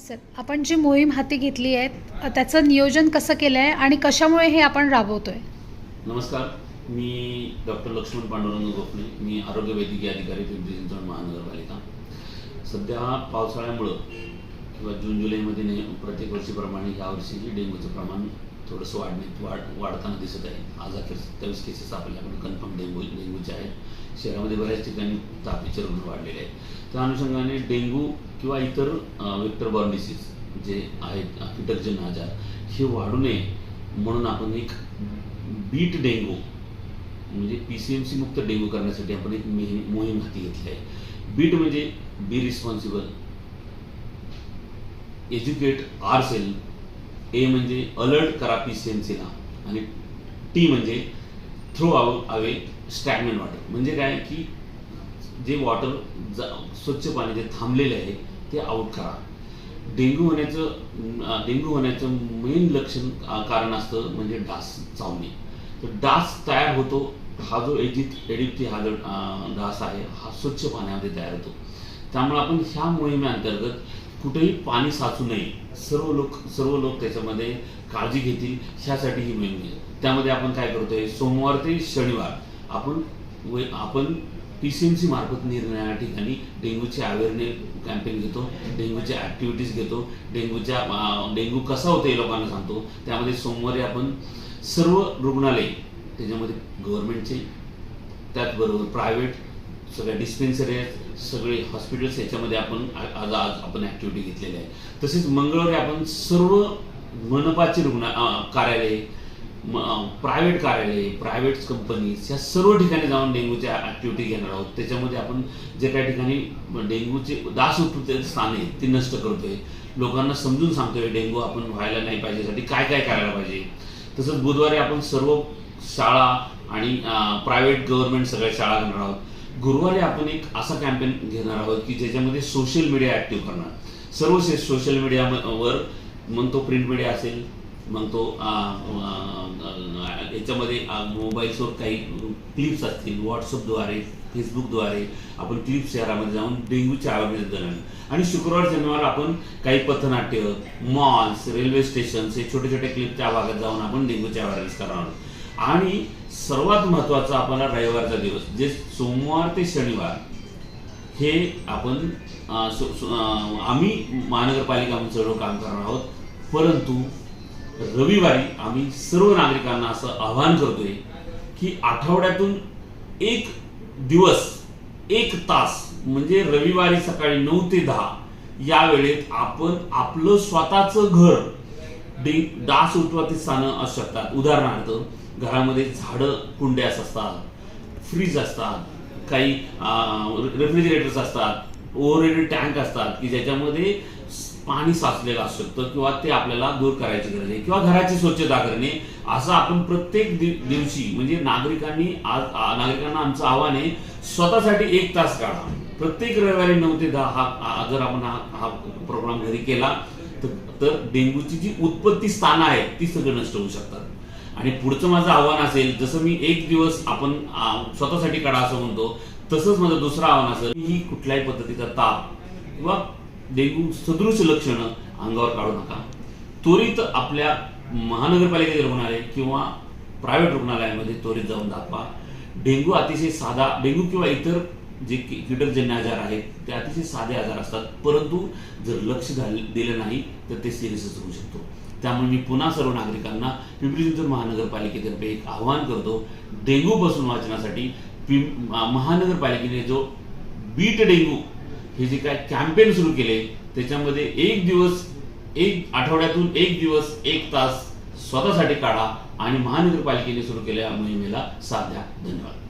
Sir आपण जी मोहीम हाती घेतली आहे त्याचं नियोजन कसं केलं आहे आणि कशामुळे हे आपण राबवतोय? नमस्कार. मी डॉक्टर लक्ष्मण पांडुरंग गोखले. मी आरोग्य वैद्यकीय अधिकारी पिंपरी चिंचवड महानगरपालिका. सध्या पावसाळ्यामुळं किंवा जून जुलैमध्ये ने प्रत्येक वर्षीप्रमाणे यावर्षीही डेंग्यूचं प्रमाण थोडंसं वाढणे वाढ वाढताना दिसत आहे. आज अखेर सत्तावीस केसेस आपल्याकडे कन्फर्म डेंग्यू डेंग्यूचे आहेत. शहरामध्ये बऱ्याच ठिकाणी तापीचे रुग्ण वाढलेले आहेत. त्या अनुषंगाने डेंग्यू किंवा इतर वेक्टर बॉर्न डिसीज जे आहेत कीटकजन्य आजार हे वाढू नये म्हणून आपण एक बीट डेंगू म्हणजे पी सी एम सी मुक्त डेंगू करण्यासाठी आपण एक मोहीम हाती घेतली आहे. बीट म्हणजे be responsible educate R sale A म्हणजे अलर्ट करा पी सी एम सीला आणि टी म्हणजे थ्रो आव अवे स्टॅग्नंट वॉटर म्हणजे काय की जे वॉटर स्वच्छ पाणी जे थांबलेले आहे ते आउट करा. डेंग्यू होण्याचं डेंग्यू होण्याचं मेन लक्षण कारण असतं म्हणजे डास चावणे. तर डास तयार होतो हा जो एजित एडिप्टी हा जो डास आहे हा स्वच्छ पाण्यामध्ये तयार होतो. त्यामुळे आपण ह्या मोहिमेअंतर्गत कुठेही पाणी साचू नये. सर्व लोक सर्व लोक त्याच्यामध्ये काळजी घेतील ह्यासाठी ही मोहीम घेईल. त्यामध्ये आपण काय करतोय? सोमवार ते शनिवार आपण आपण पी सी एम सी मार्फत निरनिराळ्या ठिकाणी डेंग्यूचे अवेअरनेस कॅम्पेन घेतो डेंग्यूच्या ॲक्टिव्हिटीज घेतो डेंग्यूच्या डेंग्यू कसा होतो हे लोकांना सांगतो. त्यामध्ये सोमवारी आपण सर्व रुग्णालय त्याच्यामध्ये गव्हर्नमेंटचे त्याचबरोबर प्रायव्हेट सगळ्या डिस्पेन्सरी आहेत सगळे हॉस्पिटल्स याच्यामध्ये आपण आज आज आपण ॲक्टिव्हिटी घेतलेली आहे. तसेच मंगळवारी आपण सर्व मनपाचे रुग्ण कार्यालय प्रायव्हेट कार्यालय प्रायव्हेट कंपनीज या सर्व ठिकाणी जाऊन डेंग्यूच्या ॲक्टिव्हिटी घेणार आहोत. त्याच्यामध्ये आपण जे काही ठिकाणी डेंग्यूचे दास उत्पत्ती स्थान आहे ते नष्ट करतोय. लोकांना समजून सांगतोय डेंग्यू आपण व्हायला नाही पाहिजे साठी काय काय करायला पाहिजे? तसंच बुधवारी आपण सर्व शाळा आणि प्रायव्हेट गव्हर्नमेंट सगळ्या शाळा घेणार आहोत. गुरुवारी आपण एक असा कॅम्पेन घेणार आहोत की ज्याच्यामध्ये सोशल मीडिया ऍक्टिव्ह करणार. सर्व सोशल मीडियावर मग तो प्रिंट मीडिया असेल मग तो याच्यामध्ये मोबाईल्सवर काही क्लिप्स असतील व्हॉट्सअपद्वारे फेसबुकद्वारे आपण क्लिप्स शहरामध्ये जाऊन डेंग्यूच्या अवेअरनेस देणार आणि शुक्रवार शनिवार आपण काही पथनाट्य मॉल्स रेल्वे स्टेशन्स हे छोटे छोटे क्लिप त्या भागात जाऊन आपण डेंग्यूच्या अवेअरनेस करणार आहोत. आणि सर्वात महत्त्वाचा आपला रविवारचा दिवस जे सोमवार ते शनिवार हे आपण आम्ही महानगरपालिका म्हणून सर्व काम करणार आहोत. परंतु रविवारी आम्ही सर्व नागरिकांना असं आवाहन करतोय की आठवड्यातून एक दिवस एक तास म्हणजे रविवारी सकाळी नऊ ते दहा या वेळेत आपण आपलं स्वतःचं घर डे डास उठवाती स्थानं असू शकतात. उदाहरणार्थ घरामध्ये झाडं कुंड्यास असतात फ्रीज असतात काही रेफ्रिजरेटर्स असतात ओव्हरहेड टँक असतात की ज्याच्यामध्ये पाणी साचलेलं असू शकतं किंवा ते आपल्याला दूर करायची गरज आहे किंवा घराची स्वच्छता करणे. असं आपण प्रत्येक दिवशी म्हणजे नागरिकांनी आज नागरिकांना आमचं आव्हान आहे स्वतःसाठी एक तास काढा. प्रत्येक रविवारी नऊ ते दहा हा हा- जर आपण हा हा प्रोग्राम घरी केला तर- तर डेंग्यूची जी उत्पत्ती स्थानं आहेत ती सगळं नष्ट होऊ शकतात. आणि पुढचं माझं आव्हान असेल जसं मी एक दिवस आपण स्वतःसाठी काढा असं म्हणतो तसंच माझं दुसरं आव्हान असेल की कुठल्याही पद्धतीचा ताप किंवा डेंग्यू सदृश लक्षणं अंगावर काढू नका. त्वरित आपल्या महानगरपालिकेचे रुग्णालय किंवा प्रायव्हेट रुग्णालयामध्ये त्वरित जाऊन दाखवा. डेंग्यू अतिशय साधा डेंग्यू किंवा इतर जे की- कीटकजन्य आजार आहेत ते अतिशय साधे आजार असतात. परंतु जर लक्ष दिलं नाही तर ते सिरियसच होऊ शकतो. त्यामुळे मी पुन्हा सर्व नागरिकांना पिंपरी चिंचवड महानगरपालिकेतर्फे एक आवाहन करतो. डेंग्यूपासून वाचण्यासाठी पिं महानगरपालिकेने जो बीट डेंग्यू हे जे काय कॅम्पेन सुरू केले त्याच्यामध्ये एक दिवस एक आठवड्यातून एक दिवस एक तास स्वतःसाठी काढा आणि महानगरपालिकेने सुरू केलेल्या मोहिमेला साध्या धन्यवाद.